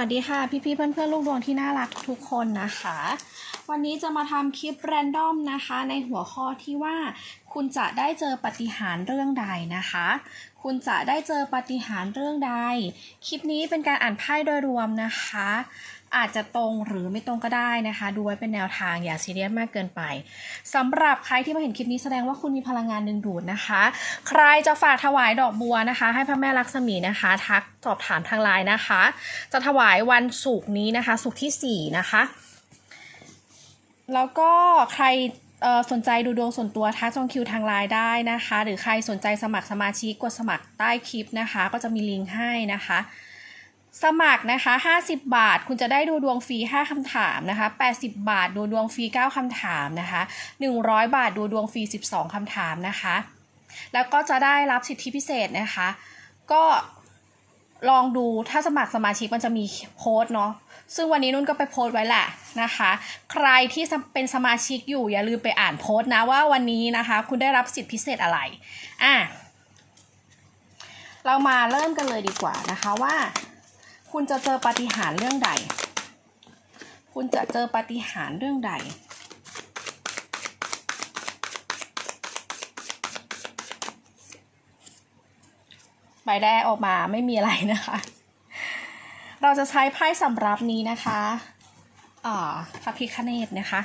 วัสดีค่ะ พี่ๆเพื่อนๆลูกดวงที่น่ารักทุกคนนะคะ วันนี้จะมาทำคลิปแรนดอมนะคะ ในหัวข้อที่ว่า คุณจะได้เจอปฏิหารเรื่องใดนะคะ คุณจะได้เจอปฏิหารเรื่องใด คลิปนี้เป็นการอ่านไพ่โดยรวมนะคะ อาจจะตรงหรือไม่ตรงก็ได้นะคะ ดูไว้เป็นแนวทางอย่าซีเรียสมากเกินไปสำหรับใครที่มาเห็นคลิปนี้แสดงว่าคุณมีพลังงานดึงดูดนะคะ ใครจะฝากถวายดอกบัวนะคะ ให้พระแม่ลักษมีนะคะ ทักสอบถามทางไลน์นะคะ จะถวายวันศุกร์นี้นะคะศุกร์ที่4นะคะ แล้วก็ใครสนใจดูดวงส่วนตัวทักจองคิวทางไลน์ได้นะคะ หรือใครสนใจสมัครสมาชิกกดสมัครใต้คลิปนะคะ ก็จะมีลิงก์ให้นะคะ สมัครนะคะ 50 บาท คุณจะได้ดูดวงฟรี 5 คำถามนะคะ 80 บาทดูดวงฟรี 9 คำถามนะคะ 100 บาทดูดวงฟรี 12 คำถามนะคะ แล้วก็จะได้รับสิทธิพิเศษนะคะ ก็ ลองดูถ้าสมัครสมาชิกมันจะมีโพส์เนาะซึ่งวันนี้นุ่นก็ไปโพสต์ไว้แหละนะคะ ใครที่เป็นสมาชิกอยู่อย่าลืมไปอ่านโพสต์นะว่าวันนี้นะคะ คุณได้รับสิทธิพิเศษอะไรอะเรามาเริ่มกันเลยดีกว่านะคะว่า คุณจะเจอปฏิหารเรื่องใด คุณจะเจอปฏิหารเรื่องใด บแรกออกมาไม่มีอะไรนะคะ เราจะใช้ไพ่สำรับนี้นะคะอ่าพระพิคเนตนะคะ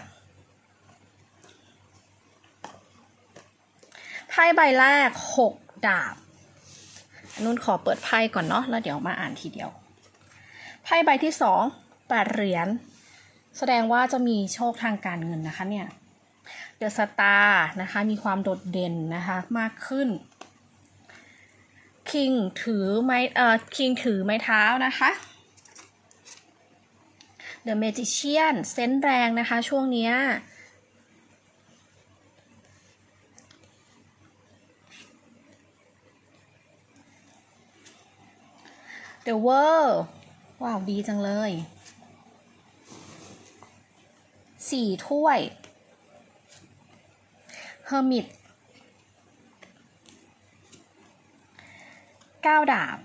ไพ่ใบแรกหกดาบนุ่นขอเปิดไพ่ก่อนเนาะแล้วเดี๋ยวมาอ่านทีเดียวไพ่ใบที่สองแปดเหรียญแสดงว่าจะมีโชคทางการเงินนะคะเนี่ยเดอะสตาร์นะคะมีความโดดเด่นนะคะมากขึ้น คิงถือไม้เอ่อคิงถือไม้เท้านะคะเดอะเมจิเชียนเซนส์แรงนะคะ ช่วงเนี้ย The World ว้าว ดีจังเลยสี่ถ้วย Hermit เก้าดาบ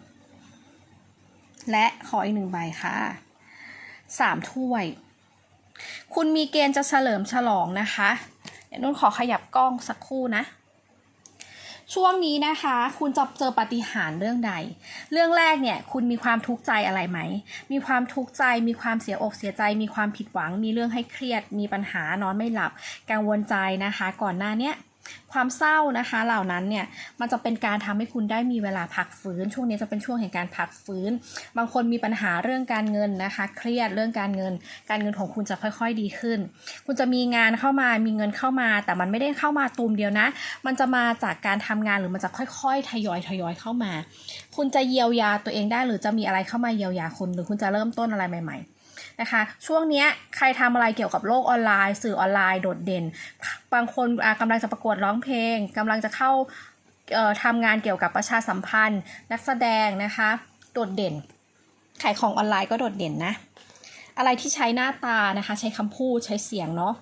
และขออีกหนึ่งใบค่ะสามถ้วย คุณมีเกณฑ์จะเฉลิมฉลองนะคะ เดี๋ยวนุ่นขอขยับกล้องสักครู่นะช่วงนี้นะคะ คุณจะเจอปาฏิหาริย์เรื่องใด เรื่องแรกเนี่ย คุณมีความทุกข์ใจอะไรไหม มีความทุกข์ใจ มีความเสียอกเสียใจ มีความผิดหวัง มีเรื่องให้เครียด มีปัญหานอนไม่หลับ กังวลใจนะคะ ก่อนหน้าเนี้ย ความเศร้านะคะ เหล่านั้นเนี่ยมันจะเป็นการทำให้คุณได้มีเวลาพักฟื้น ช่วงนี้จะเป็นช่วงแห่งการพักฟื้น บางคนมีปัญหาเรื่องการเงินนะคะ เครียดเรื่องการเงิน การเงินของคุณจะค่อยๆดีขึ้น คุณจะมีงานเข้ามามีเงินเข้ามา แต่มันไม่ได้เข้ามาตูมเดียวนะ มันจะมาจากการทำงานหรือมันจะค่อยๆทยอยทยอยเข้ามา คุณจะเยียวยาตัวเองได้หรือจะมีอะไรเข้ามาเยียวยาคุณ หรือคุณจะเริ่มต้นอะไรใหม่ ๆ นะคะ ช่วงนี้ใครทำอะไรเกี่ยวกับโลกออนไลน์ สื่อออนไลน์โดดเด่น บางคนอะกำลังจะประกวดร้องเพลงกำลังจะเข้าทำงานเกี่ยวกับประชาสัมพันธ์ นักแสดงนะคะ โดดเด่น ขายของออนไลน์ก็โดดเด่นนะอะไรที่ใช้หน้าตานะคะ ใช้คำพูดใช้เสียงเนาะ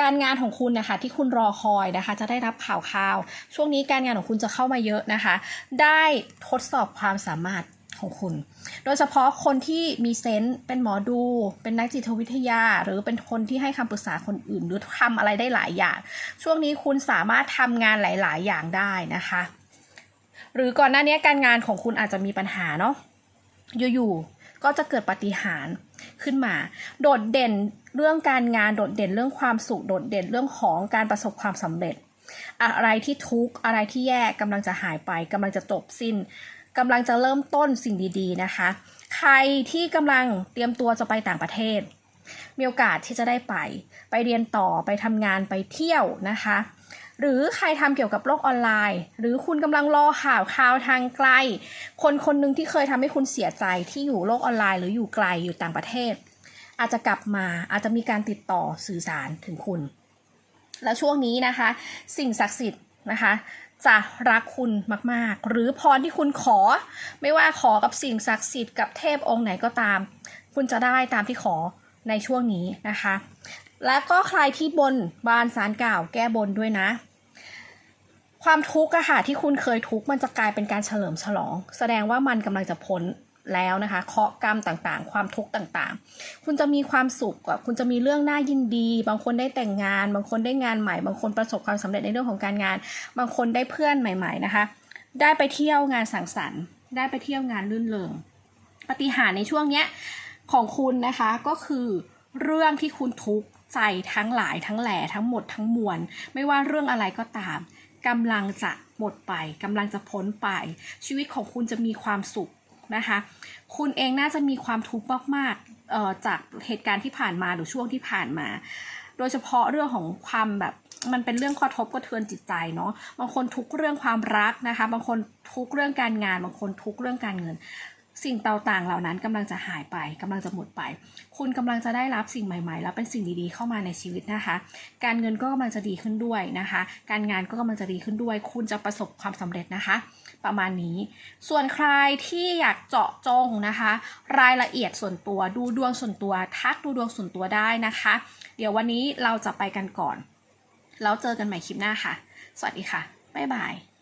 การงานของคุณนะคะ ที่คุณรอคอยนะคะ จะได้รับข่าวข่าว ช่วงนี้การงานของคุณจะเข้ามาเยอะนะคะ ได้ทดสอบความสามารถ ของคุณ โดยเฉพาะคนที่มีเซนต์เป็นหมอดู เป็นนักจิตวิทยา หรือเป็นคนที่ให้คำปรึกษาคนอื่น หรือทำอะไรได้หลายอย่าง ช่วงนี้คุณสามารถทำงานหลาย ๆ อย่างได้นะคะ หรือก่อนหน้านี้การงานของคุณอาจจะมีปัญหาเนาะอยู่ๆก็จะเกิดปาฏิหารย์ขึ้นมา โดดเด่นเรื่องการงานโดดเด่นเรื่องความสุขโดดเด่นเรื่องของการประสบความสำเร็จ อะไรที่ทุกข์อะไรที่แย่กำลังจะหายไปกำลังจะจบสิ้น กำลังจะเริ่มต้นสิ่งดีๆนะคะ ใครที่กำลังเตรียมตัวจะไปต่างประเทศ มีโอกาสที่จะได้ไป ไปเรียนต่อไปทำงานไปเที่ยวนะคะ หรือใครทำเกี่ยวกับโลกออนไลน์ หรือคุณกำลังรอข่าวข่าวทางไกล คนคนหนึ่งที่เคยทำให้คุณเสียใจที่อยู่โลกออนไลน์ หรืออยู่ไกลอยู่ต่างประเทศ อาจจะกลับมาอาจจะมีการติดต่อสื่อสารถึงคุณ และช่วงนี้นะคะ สิ่งศักดิ์สิทธิ์นะคะ จะรักคุณมาก ๆ หรือพรที่คุณขอ ไม่ว่าขอกับสิ่งศักดิ์สิทธิ์กับเทพองค์ไหนก็ตาม คุณจะได้ตามที่ขอในช่วงนี้นะคะ และก็ใครที่บนบานสารกล่าวแก้บนด้วยนะ ความทุกข์อะค่ะที่คุณเคยทุกข์มันจะกลายเป็นการเฉลิมฉลอง แสดงว่ามันกำลังจะพ้น แล้วนะคะ เคาะกรรมต่างๆ ความทุกข์ต่างๆ คุณจะมีความสุขอะคุณจะมีเรื่องน่ายินดี บางคนได้แต่งงาน บางคนได้งานใหม่ บางคนประสบความสำเร็จในเรื่องของการงาน บางคนได้เพื่อนใหม่ ๆนะคะ ได้ไปเที่ยวงานสังสรรค์ ได้ไปเที่ยวงานรื่นเริงปฏิหารในช่วงเนี้ยของคุณนะคะก็คือเรื่องที่คุณทุกข์ใจทั้งหลายทั้งแหล่ทั้งหมดทั้งมวล ไม่ว่าเรื่องอะไรก็ตามกำลังจะหมดไปกำลังจะพ้นไป ชีวิตของคุณจะมีความสุข นะคะ คุณเองน่าจะมีความทุกข์มากๆเอ่อจากเหตุการณ์ที่ผ่านมาหรือช่วงที่ผ่านมา โดยเฉพาะเรื่องของความแบบมันเป็นเรื่องกระทบกระเทือนจิตใจเนาะ บางคนทุกเรื่องความรักนะคะ บางคนทุกเรื่องการงาน บางคนทุกเรื่องการเงิน สิ่งต่างๆเหล่านั้นกำลังจะหายไปกำลังจะหมดไป คุณกำลังจะได้รับสิ่งใหม่ๆ แล้วเป็นสิ่งดีๆเข้ามาในชีวิตนะคะ การเงินก็กำลังจะดีขึ้นด้วยนะคะ การงานก็กำลังจะดีขึ้นด้วย คุณจะประสบความสำเร็จนะคะ ประมาณนี้ ส่วนใครที่อยากเจาะจงนะคะ รายละเอียดส่วนตัวดูดวงส่วนตัวทักดูดวงส่วนตัวได้นะคะ เดี๋ยววันนี้เราจะไปกันก่อน แล้วเจอกันใหม่คลิปหน้าค่ะ สวัสดีค่ะ บ๊ายบาย